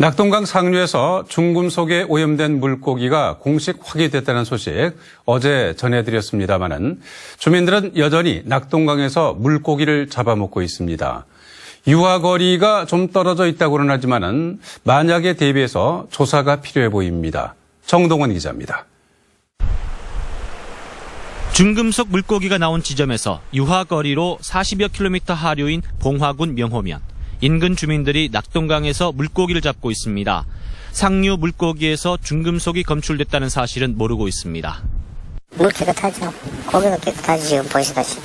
낙동강 상류에서 중금속에 오염된 물고기가 공식 확인됐다는 소식 어제 전해드렸습니다마는 주민들은 여전히 낙동강에서 물고기를 잡아먹고 있습니다. 유화거리가 좀 떨어져 있다고는 하지만은 만약에 대비해서 조사가 필요해 보입니다. 정동원 기자입니다. 중금속 물고기가 나온 지점에서 유화거리로 40여 킬로미터 하류인 봉화군 명호면 인근 주민들이 낙동강에서 물고기를 잡고 있습니다. 상류 물고기에서 중금속이 검출됐다는 사실은 모르고 있습니다. 물 깨끗하죠. 고기도 깨끗하지 지금 보시다시피.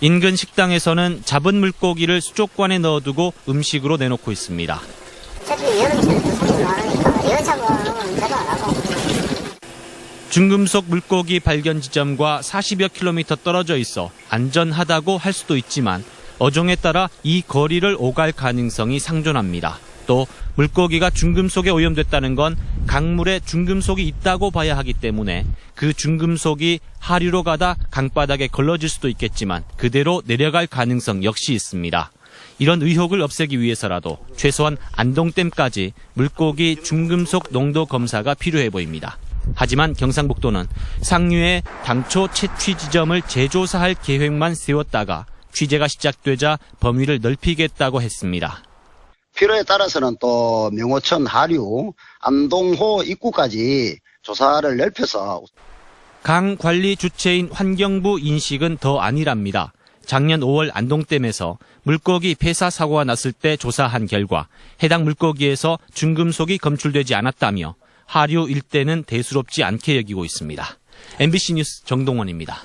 인근 식당에서는 잡은 물고기를 수족관에 넣어두고 음식으로 내놓고 있습니다. 중금속 물고기 발견 지점과 40여 킬로미터 떨어져 있어 안전하다고 할 수도 있지만 어종에 따라 이 거리를 오갈 가능성이 상존합니다. 또 물고기가 중금속에 오염됐다는 건 강물에 중금속이 있다고 봐야 하기 때문에 그 중금속이 하류로 가다 강바닥에 걸러질 수도 있겠지만 그대로 내려갈 가능성 역시 있습니다. 이런 의혹을 없애기 위해서라도 최소한 안동댐까지 물고기 중금속 농도 검사가 필요해 보입니다. 하지만 경상북도는 상류에 당초 채취 지점을 재조사할 계획만 세웠다가 취재가 시작되자 범위를 넓히겠다고 했습니다. 필요에 따라서는 또 명호천 하류, 안동호 입구까지 조사를 넓혀서 강 관리 주체인 환경부 인식은 더 아니랍니다. 작년 5월 안동댐에서 물고기 폐사 사고가 났을 때 조사한 결과 해당 물고기에서 중금속이 검출되지 않았다며 하류 일대는 대수롭지 않게 여기고 있습니다. MBC 뉴스 정동원입니다.